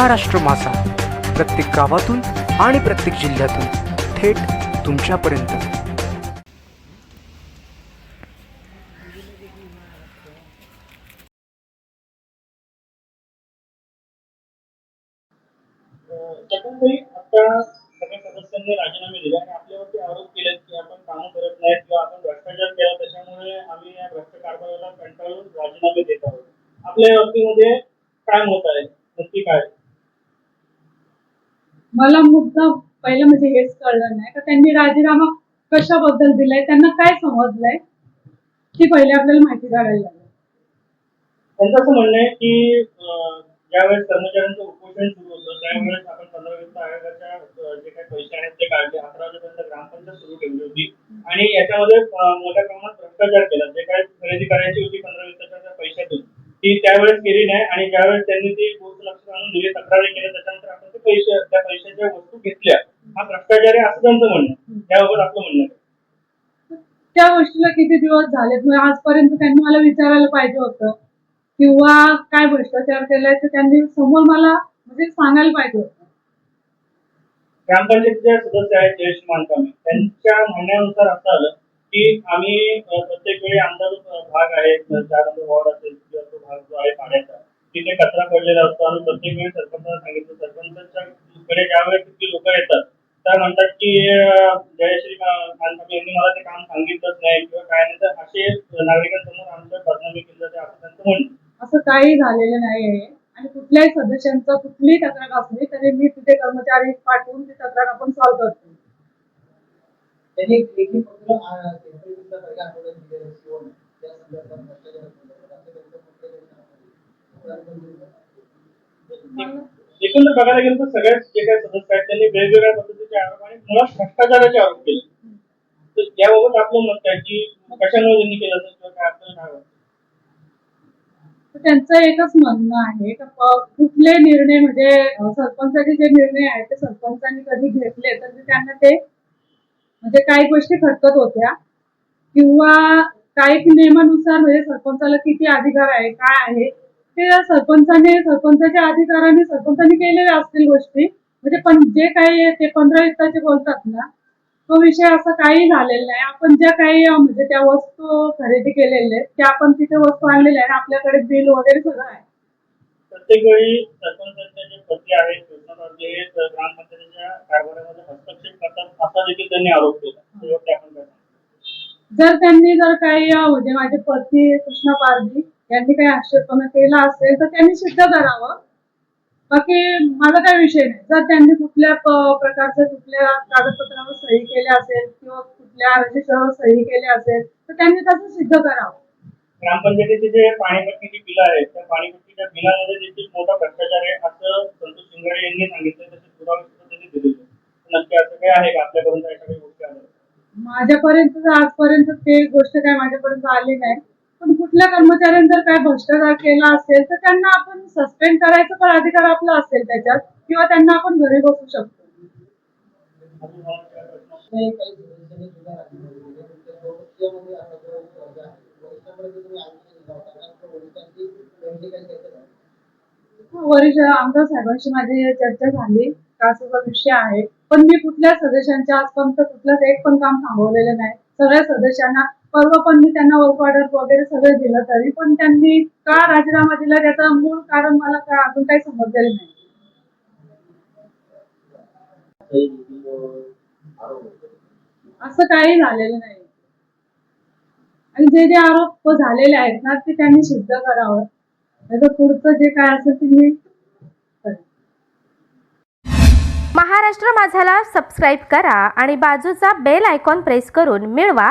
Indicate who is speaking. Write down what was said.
Speaker 1: महाराष्ट्र माझा प्रत्येक गावातून आणि प्रत्येक जिल्ह्यातून थेट तुमच्यापर्यंत.
Speaker 2: त्याच्यामुळे आता सगळ्या सदस्यांनी राजीनामे दिले आणि आपल्यावरती आरोप केले की आपण कामं करत नाहीत किंवा आपण भ्रष्टाचार केला त्याच्यामुळे आम्ही या भ्रष्ट कारभाराला कंटाळून राजीनामे देत आहोत. आपल्या बाबतीमध्ये काय मत आहे? नक्की काय?
Speaker 3: मला मुद्दा पहिलं म्हणजे हेच कळलं नाही. का त्यांनी राजीनामा कशाबद्दल दिलाय? त्यांना काय समजलंय? ती पहिले आपल्याला माहिती काढायला लागेल.
Speaker 2: त्यांचं असं म्हणणं आहे की ज्यावेळेस कर्मचाऱ्यांचं उपोषण सुरू होतं त्यावेळेस आपण पंधरा वित्त आयोगाच्या जे काही पैसे आहेत ते काढले. अकरा वाजेपर्यंत ग्रामपंचायत सुरू ठेवली होती. आणि याच्यामध्ये मोठ्या प्रमाणात भ्रष्टाचार केला. जे काही खरेदी करायची होती पंधरा वित्ताच्या त्या पैशातून. ती त्यावेळेस केली नाही. आणि ज्यावेळेस त्यांनी ती गोष्ट लक्षात आणून दिली तक्रारी केल्या त्याच्यानंतर आपण पैसे त्या पैशाच्या वस्तू घेतल्या हा भ्रष्टाचार आहे असं त्यांचं म्हणणं. त्याबाबत आपलं म्हणणं आहे.
Speaker 3: त्या गोष्टीला किती दिवस झालेत म्हणजे आजपर्यंत त्यांनी मला विचारायला पाहिजे होतं किंवा काय भ्रष्टाचार केलाय तर त्यांनी समोर मला म्हणजे सांगायला पाहिजे होतं
Speaker 2: ग्रामपंचायतीचे सदस्य आहेत जयेश मानकामे त्यांच्या म्हणण्यानुसार असं आलं की आम्ही अ, प्रत्येक वेळी आमचा जो भाग आहे चार नंबर वॉर्ड असेल किंवा तो भाग जो आहे पाण्याचा तिथे कचरा पडलेला असतो आणि प्रत्येक वेळी सरपंचाला सांगितलं सरपंचाच्या कडे ज्यावेळेस तिथली लोक येतात त्या म्हणतात की जयश्री मा- मानकामे यांनी मला ते काम सांगितलंच नाही किंवा काय नाही तर असे नागरिकांसमोर आमच्या बदनामी केली जाते असं त्यांचं म्हणणं.
Speaker 3: असं काही झालेलं नाही आहे आणि कुठल्याही सदस्यांचं कुठलीही तक्रार असली तरी मी तिथे कर्मचारी पाठवून ती तक्रार आपण सॉल्व्ह करतो
Speaker 4: त्यांनी एक लेखी पत्र आ, सेंट्रलचा पहिल्या आठवड्यात दिलेलं शिवण त्या संदर्भात भ्रष्टाचार संदर्भात असं त्यांचं पत्र त्यांनी
Speaker 2: एक- एकंदर बघायला गेलं तर सगळ्याच जे काही सदस्य आहेत त्यांनी वेगवेगळ्या पद्धतीचे आरोप आणि मुळात भ्रष्टाचाराचे आरोप केले. तर याबाबत आपलं मत काय? की कशामुळे त्यांनी केलं असेल किंवा काय आपल्याला काय वाटतं?
Speaker 3: त्यांचं एकच म्हणणं आहे कुठले निर्णय म्हणजे सरपंचाचे जे निर्णय आहेत ते सरपंचांनी कधी घेतले तर त्यांना ते म्हणजे काही गोष्टी खटकत होत्या. किंवा काही नियमानुसार म्हणजे सरपंचाला किती अधिकार आहे काय आहे ते सरपंचाने सरपंचाच्या अधिकाराने सरपंचाने केलेल्या असतील गोष्टी. म्हणजे पण जे काही ते पंधरा वित्ताचे बोलतात ना. तो विषय असा काही झालेला नाही. आपण ज्या काही म्हणजे त्या वस्तू खरेदी केलेल्या आहेत त्या आपण तिथे वस्तू आणलेल्या आहे आपल्याकडे बिल वगैरे सगळं आहे.
Speaker 2: प्रत्येक वेळी सरपंचांचे जे पती आहेत योजनाबाजी आहेत ग्रामपंचायतीच्या कारभारामध्ये हस्तक्षेप करतात असा देखील त्यांनी आरोप केला. त्यावरती आपण काय सांगता?
Speaker 3: जर त्यांनी जर काही म्हणजे माझे पती कृष्णा पारधी यांनी काही आक्षेपणा केला असेल तर त्यांनी सिद्ध करावं. बाकी माझा काही विषय नाही. जर त्यांनी कुठल्या प- प्रकारचं कुठल्या कागदपत्रावर सही केल्या असेल किंवा कुठल्या रजिस्टरवर सही केली असेल तर त्यांनी तसं सिद्ध करावं.
Speaker 2: ग्रामपंचायतीचे जे पाणीपट्टीची बिलं आहेत त्या पाणीपट्टीच्या बिलामध्ये देखील मोठा भ्रष्टाचार आहे असं संतोष शिंगाडे यांनी सांगितलं तसे पुरावे सुद्धा त्यांनी दिलेले. नक्की असं काय आहे का? आपल्यापर्यंत अशा काही गोष्टी आल्या?
Speaker 3: माझ्यापर्यंत आजपर्यंत ते गोष्ट काय माझ्यापर्यंत आली नाही. पण कुठल्या कर्मचाऱ्यांनी जर काय भ्रष्टाचार केला असेल तर त्यांना आपण सस्पेंड करायचा पण अधिकार आपला असेल त्याच्यात किंवा त्यांना आपण घरी बसू शकतो. वरिष्ठ आमदार साहेबांशी माझी चर्चा झाली. का विषय आहे. पण मी कुठल्या सदस्यांच्या आजपर्यंत कुठलंच एक पण काम थांबवलेलं नाही. सगळ्या सदस्यांना परवा पण मी त्यांना वर्क ऑर्डर वगैरे सगळं दिलं तरी पण त्यांनी का राजीनामा दिला त्याचं मूळ कारण मला का अजून काही समजलेलं नाही. असं काही झालेलं नाही. आणि जे जे आरोप झालेले आहेत ना ते त्यांनी सिद्ध करावं. त्याचं पुढचं जे काय असेल ते मी
Speaker 5: महाराष्ट्र माझाला सबस्क्राईब करा आणि बाजूचा बेल आयकॉन प्रेस करून मिळवा.